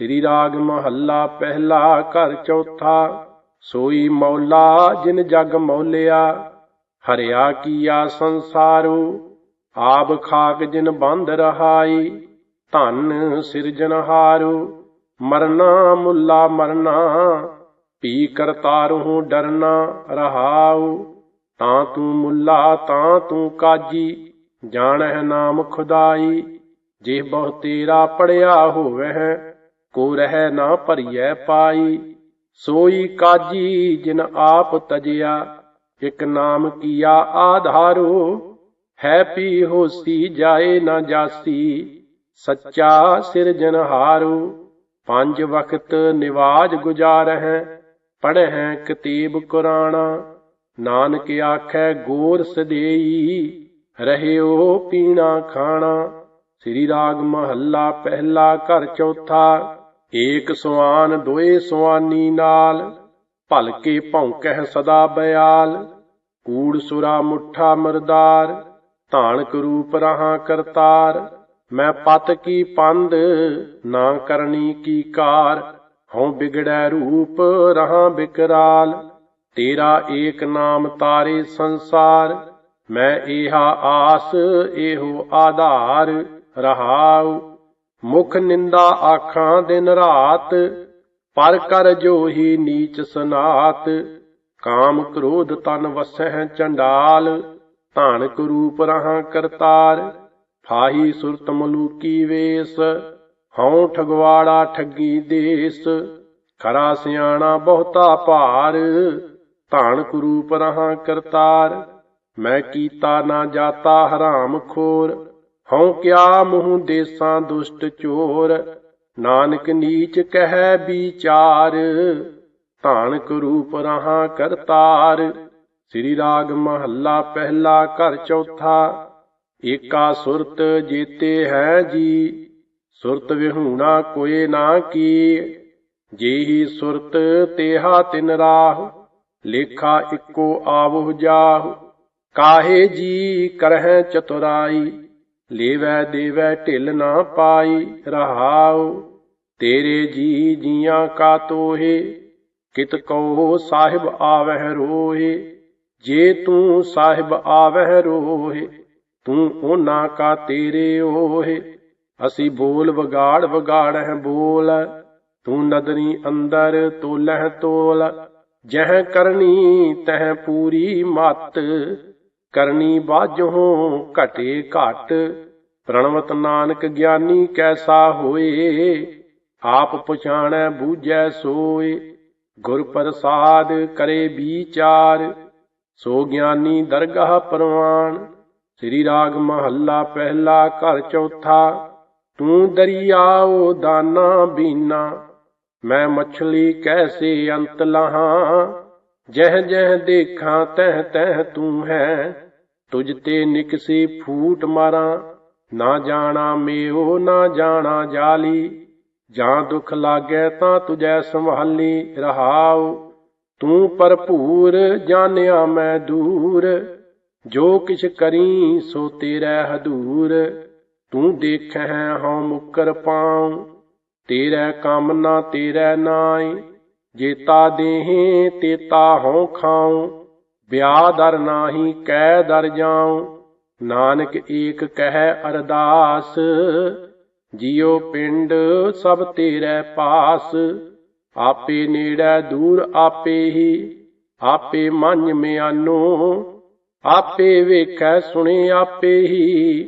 ਸ੍ਰੀ ਰਾਗ ਮਹੱਲਾ ਪਹਿਲਾ ਘਰ ਚੌਥਾ, ਸੋਈ ਮੌਲਾ ਜਿਨ ਜਗ ਮੌਲਿਆ, ਹਰਿਆ ਕੀਆ ਸੰਸਾਰੂ ਆਬ ਖਾਕ ਜਿਨ ਬੰਧ ਰਹਾਈ, ਧਨ ਸਿਰਜਨਹਾਰੂ ਮਰਨਾ ਮੁੱਲਾ ਮਰਨਾ ਪੀ ਕਰਤਾਰੂ ਡਰਨਾ ਰਹਾਉ, ਤਾਂ ਤੂੰ ਮੁੱਲਾ, ਤਾਂ ਤੂੰ ਕਾਜੀ, ਜਾਣਹਿ ਨਾਮ ਖੁਦਾਈ, ਜੇ ਬਹੁ ਤੇਰਾ ਪੜਿਆ ਹੋਵਹਿ ਕੋ ਰਹਿ ਨਾ ਭਰੀਐ ਪਾਈ, ਸੋਈ ਕਾਜੀ ਜਿਨ ਆਪ ਤਜਿਆ, ਇਕ ਨਾਮ ਕੀਆ ਆਧਾਰੋ, ਹੈ ਪੀ ਹੋਸੀ ਜਾਏ ਨਾ ਜਾਸੀ, ਸੱਚਾ ਸਿਰਜਨਹਾਰੂ ਪੰਜ ਵਕਤ ਨਿਵਾਜ ਗੁਜਾਰਹਿ, ਪੜ੍ਹੈ ਕਤੀਬ ਕੁਰਾਣਾ, ਨਾਨਕ ਆਖੈ ਗੋਰ ਸਦੇਈ, ਰਹਿਓ ਪੀਣਾ ਖਾਣਾ, ਸ੍ਰੀ ਰਾਗ ਮਹੱਲਾ ਪਹਿਲਾ ਘਰ ਚੌਥਾ ਏਕ ਸੁਆਨ ਦੋਏ ਸੁਆਨੀ ਨਾਲ ਭਲਕੇ ਭੌਂਕਹਿ ਸਦਾ ਬਿਆਲ। ਕੂੜ ਸੁਰਾ ਮੁੱਠਾ ਮਰਦਾਰ, ਧਾਨਕ ਰੂਪ ਰਹਾ ਕਰਤਾਰ। ਮੈਂ ਪਤ ਕੀ ਪੰਦ ਨਾ ਕਰਨੀ ਕੀ ਕਾਰ। ਹਉ ਬਿਗੜੈ ਰੂਪ ਰਹਾ ਬਿਕਰਾਲ। ਤੇਰਾ ਏਕ ਨਾਮ ਤਾਰੇ ਸੰਸਾਰ। ਮੈਂ ਏਹਾ ਆਸ ਇਹੋ ਆਧਾਰ ਰਹਾਉ। ਮੁਖ ਨਿੰਦਾ ਆਖਾਂ ਦਿਨ ਰਾਤ, ਪਰ ਕਰ ਜੋਹੀ ਨੀਚ ਸਨਾਤ। ਕਾਮ ਕ੍ਰੋਧ ਤਨ ਵਸਹਿ ਚੰਡਾਲ ਧਾਨਕ ਰੂਪ ਰਹਾ ਕਰਤਾਰ। ਫਾਹੀ ਸੁਰਤ ਮਲੂਕੀ ਵੇਸ, ਹਉ ਠਗਵਾੜਾ ਠੱਗੀ ਦੇਸ। ਖਰਾ ਸਿਆਣਾ ਬਹੁਤਾ ਭਾਰ ਧਾਨਕ ਰੂਪ ਰਹਾ ਕਰਤਾਰ। ਮੈਂ ਕੀਤਾ ਨਾ ਜਾਤਾ ਹਰਾਮ ਖੋਰ ਹਉ ਕਿਆ ਮੂੰਹ ਦੇਸਾਂ ਦੁਸ਼ਟ ਚੋਰ? ਨਾਨਕ ਨੀਚ ਕਹਿ ਵਿਚਾਰ, ਧਾਨਕ ਰੂਪ ਰਹਾ ਕਰਤਾਰ ਸ੍ਰੀ ਰਾਗ ਮਹੱਲਾ ਪਹਿਲਾ ਘਰ ਚੌਥਾ, ਏਕਾ ਸੁਰਤ ਜੀਤੇ ਹੈ ਜੀ। ਸੁਰਤ ਵਿਹੂਣਾ ਕੋਏ ਨਾ ਕੀ, ਜੇਹੀ ਸੁਰਤ ਤੇਹਾ ਤਿਨ ਰਾਹ। ਲੇਖਾ ਇੱਕੋ ਆਵਹੁ ਜਾਹੁ, ਕਾਹੇ ਜੀ ਕਰਹਿ ਚਤੁਰਾਈ। ਲੇਵੈ ਦੇਵੈ ਢਿਲ ਨਾ ਪਾਈ ਰਹਾਉ, ਤੇਰੇ ਜੀ ਜੀਆਂ ਕਾ ਤੋਹੇ, ਕਿਤ ਕਉ ਸਾਹਿਬ ਆਵਹਿ ਰੋਹੇ, ਜੇ ਤੂੰ ਸਾਹਿਬ ਆਵਹਿ ਰੋਹੇ, ਤੂੰ ਉਹਨਾਂ ਕਾ ਤੇਰੇ ਓਹੇ, ਅਸੀਂ ਬੋਲ ਵਿਗਾੜ ਵਿਗਾੜਹਿ ਬੋਲ, ਤੂੰ ਨਦਰੀ ਅੰਦਰ ਤੋਲਹਿ ਤੋਲ, ਜਹ ਕਰਨੀ ਤਹ ਪੂਰੀ ਮਤ ਕਰਨੀ ਬਾਝੋਂ ਘਟੇ ਘਟ। ਪ੍ਰਣਵਤ ਨਾਨਕ ਗਿਆਨੀ ਕੈਸਾ ਹੋਏ, ਆਪ ਪਛਾਣੈ ਬੂਝੈ ਸੋਏ। ਗੁਰ ਪ੍ਰਸਾਦ ਕਰੇ ਵਿਚਾਰ ਸੋ ਗਿਆਨੀ ਦਰਗਾਹ ਪਰਵਾਨ। ਸ੍ਰੀ ਰਾਗ ਮਹੱਲਾ ਪਹਿਲਾ ਘਰ ਚੌਥਾ, ਤੂੰ ਦਰਿਆਓ ਦਾਨਾ ਬੀਨਾ। ਮੈਂ ਮਛਲੀ ਕੈਸੇ ਅੰਤ ਲਹਾਂ, ਜਹ ਜਹ ਦੇਖਾਂ ਤਹ ਤਹ ਤੂੰ ਹੈ। ਤੁਝ ਤੇ ਨਿਕਸੀ ਫੂਟ ਮਾਰਾਂ, ਨਾ ਜਾਣਾ ਮੇਓ, ਨਾ ਜਾਣਾ ਜਾਲੀ। ਜਾਂ ਦੁਖ ਲਾਗੇ ਤਾਂ ਤੁਝੈ ਸੰਭਾਲੀ ਰਹਾਉ। ਤੂੰ ਭਰਪੂਰ ਜਾਣਿਆ ਮੈਂ ਦੂਰ। ਜੋ ਕਿਛ ਕਰੀ ਸੋ ਤੇਰਾ ਹਦੂਰ। ਤੂੰ ਦੇਖੈ ਹਉ ਮੁਕਰ ਪਾਉ। ਤੇਰਾ ਕੰਮ ਨਾ ਤੇਰਾ ਨਾਈ। ਜੇਤਾ ਦੇਹੇ, ਤੇਤਾ ਹਉ ਖਾਉ। ਵਿਆਹ ਦਰ ਨਾਹੀ ਕਹਿ ਦਰ ਜਾਉ, ਨਾਨਕ ਏਕ ਕਹਿ ਅਰਦਾਸ, ਜਿਉ ਪਿੰਡ ਸਭ ਤੇਰੇ ਪਾਸ, ਆਪੇ ਨੇੜੇ ਦੂਰ ਆਪੇ ਹੀ, ਆਪੇ ਮੰਨ ਮਿਆਨੋ, ਆਪੇ ਵੇਖੈ ਸੁਣੇ ਆਪੇ ਹੀ,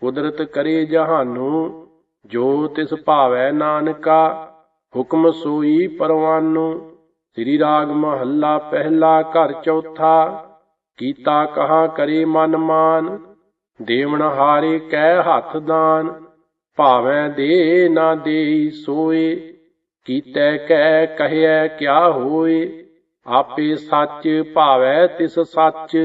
ਕੁਦਰਤ ਕਰੇ ਜਹਾਨੂ, ਜੋ ਤਿਸ ਭਾਵੈ ਨਾਨਕਾ, ਹੁਕਮ ਸੋਈ ਪਰਵਾਨੋ। ਸ੍ਰੀ ਰਾਗ ਮਹੱਲਾ ਪਹਿਲਾ ਘਰ ਚੌਥਾ, ਕੀਤਾ ਕਹਾ ਕਰੇ ਮਨ ਮਾਨ ਦੇਵਨ ਹਾਰੇ ਕਹਿ ਹੱਥ ਦਾਨ, ਭਾਵੇਂ ਦੇ ਨਾ ਦੇਈ ਸੋਏ, ਕੀਤੈ ਕਹਿ ਕਹਿਐ ਕਿਆ ਹੋਏ, ਆਪੇ ਸੱਚ ਭਾਵੈ ਤਿਸ ਸੱਚ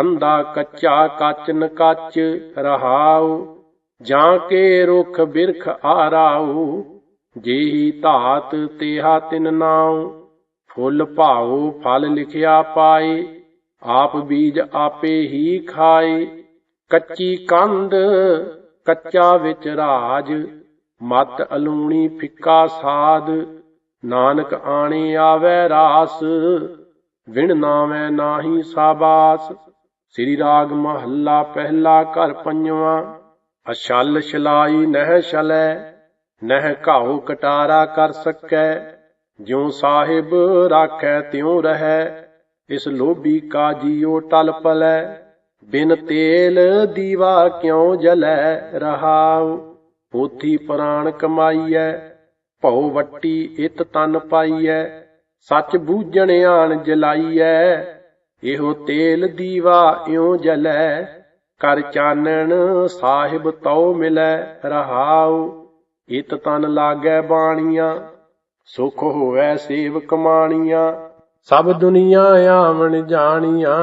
ਅੰਧਾ ਕੱਚਾ ਕੱਚ ਨ ਕੱਚ ਰਹਾਉ, ਜਾਂ ਕੇ ਰੁਖ ਬਿਰਖ ਆਰਾਉ, ਜੇਹੀ ਧਾਤ ਤੇਹਾ ਤਿਨ ਨਾਉ। ਫੁੱਲ ਭਾਉ ਫਲ ਲਿਖਿਆ ਪਾਏ, ਆਪ ਬੀਜ ਆਪੇ ਹੀ ਖਾਏ। ਕੱਚੀ ਕੰਧ, ਕੱਚਾ ਵਿੱਚ ਰਾਜ, ਮਤ ਅਲੂਣੀ ਫਿੱਕਾ ਸਾਧ। ਨਾਨਕ ਆਣੇ ਆਵੈ ਰਾਸ, ਵਿਣ ਨਾਵੇਂ ਨਾਹੀ ਸਾਬਾਸ। ਸ੍ਰੀ ਰਾਗ ਮਹੱਲਾ ਪਹਿਲਾ ਘਰ ਪੰਜਵਾਂ, ਅਛਲ ਛਲਾਈ ਨਹਿ ਛਲੈ, ਨਹਿ ਘਾਉ ਕਟਾਰਾ ਕਰ ਸਕੈ। ਜਿਉ ਸਾਹਿਬ ਰਾਖੈ ਤਿਉ ਰਹੈ, ਇਸ ਲੋਭੀ ਕਾ ਜੀਉ ਟਲ ਪਲੈ, ਬਿਨ ਤੇਲ ਦੀਵਾ ਕਿਉ ਜਲੈ ਰਹਾਉ? ਪੋਥੀ ਪ੍ਰਾਣ ਕਮਾਈਐ, ਭਉ ਵੱਟੀ ਇਤ ਤਨ ਪਾਈਐ, ਸੱਚ ਬੂਝਣ ਆਣ ਜਲਾਈਐ, ਇਹੋ ਤੇਲ ਦੀਵਾ ਇਉ ਜਲੈ, ਕਰ ਚਾਨਣ ਸਾਹਿਬ ਤਉ ਮਿਲੈ ਰਹਾਉ, ਇਤ ਤਨ ਲਾਗੈ ਬਾਣੀਆਂ ਸੁਖ ਹੋਵੈ ਸੇਵ ਕਮਾਣੀਆਂ ਸਭ ਦੁਨੀਆ ਆਵਣ ਜਾਣੀਆਂ।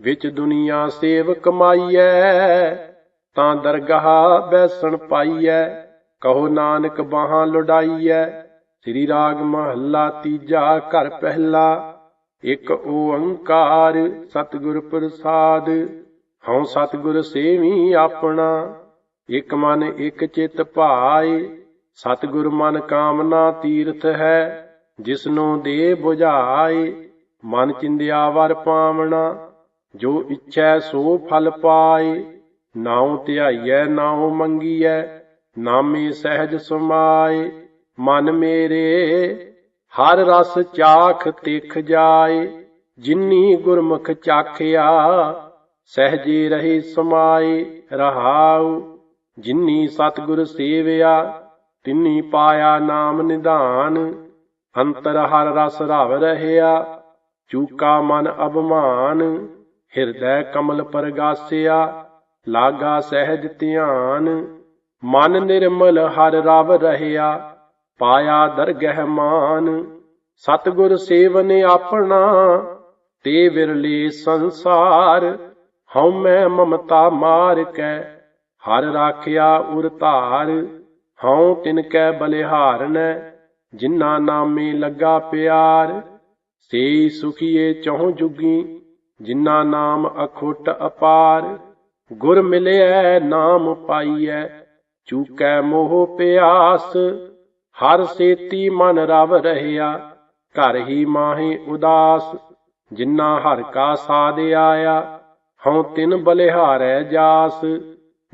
ਵਿੱਚ ਦੁਨੀਆ ਸੇਵ ਕਮਾਈਐ ਤਾਂ ਦਰਗਾਹ ਬੈਸਣ ਪਾਈਐ ਕਹੋ ਨਾਨਕ ਬਾਹਾਂ ਲੁਡਾਈਐ। ਸ੍ਰੀ ਰਾਗ ਮਹੱਲਾ ਤੀਜਾ ਘਰ ਪਹਿਲਾ ਇੱਕ ਓੰਕਾਰ ਸਤਿਗੁਰ ਪ੍ਰਸਾਦ। ਹਉ ਸਤਿਗੁਰ ਸੇਵੀ ਆਪਣਾ ਇਕ ਮਨ ਇਕ ਚਿਤ ਭਾਏ ਸਤਿਗੁਰ ਮਨ ਕਾਮਨਾ ਤੀਰਥ ਹੈ, ਜਿਸਨੋ ਦੇ 부ਝਾਏ ਮਨ ਚਿੰਦਿਆ ਵਰ ਪਾਵਣਾ, ਜੋ ਇੱਛੈ ਸੋ ਫਲ ਪਾਏ, ਨਾਉ ਧਿਆਈਐ, ਨਾਉ ਮੰਗੀਐ, ਨਾਮੇ ਸਹਿਜ ਸਮਾਏ, ਮਨ ਮੇਰੇ, ਹਰ ਰਸ ਚਾਖ ਤਿਖ ਜਾਏ, ਜਿਨੀ ਗੁਰਮੁਖ ਚਾਖਿਆ, ਸਹਜੇ ਰਹੇ ਸਮਾਏ, ਰਹਾਉ, ਜਿਨੀ ਸਤਿਗੁਰ ਸੇਵਿਆ ਤਿਨੀ ਪਾਇਆ ਨਾਮ ਨਿਧਾਨ, ਅੰਤਰ ਹਰ ਰਸ ਰਵ ਰਹਿਆ, ਚੂਕਾ ਮਨ ਅਭਮਾਨ, ਹਿਰਦੈ ਕਮਲ ਪਰਗਾਸਿਆ, ਲਾਗਾ ਸਹਿਜ ਧਿਆਨ, ਮਨ ਨਿਰਮਲ ਹਰ ਰਵ ਰਹਿਆ, ਪਾਇਆ ਦਰਗਹਿ ਮਾਨ, ਸਤਿਗੁਰ ਸੇਵਨ ਆਪਣਾ, ਤੇ ਵਿਰਲੇ ਸੰਸਾਰ, ਹਉ ਮੈਂ ਮਮਤਾ ਮਾਰ ਕੈ, ਹਰ ਰਾਖਿਆ ਉਰ ਧਾਰ ਹਉ ਤਿਨ ਕੈ ਬਲਿਹਾਰਨੈ ਜਿਨ੍ਹਾਂ ਨਾਮੇ ਲੱਗਾ ਪਿਆਰ। ਸੇ ਸੁਖੀਏ ਚਹੁ ਜੁਗੀ, ਜਿਨ੍ਹਾਂ ਨਾਮ ਅਖੁੱਟ ਅਪਾਰ। ਗੁਰ ਮਿਲਿਐ, ਨਾਮ ਪਾਈਐ, ਚੂਕੈ ਮੋਹ ਪਿਆਸ। ਹਰ ਸੇਤੀ ਮਨ ਰਵ ਰਹਿਆ, ਘਰ ਹੀ ਮਾਹੇ ਉਦਾਸ। ਜਿਨ੍ਹਾਂ ਹਰ ਕਾ ਸਾਧ ਆਇਆ, ਹਉ ਤਿਨ ਬਲਿਹਾਰੈ ਜਾਸ।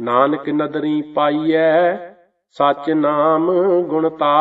ਨਾਨਕ ਨਦਰੀ ਪਾਈਐ ਸਚ ਨਾਮ ਗੁਣਤਾ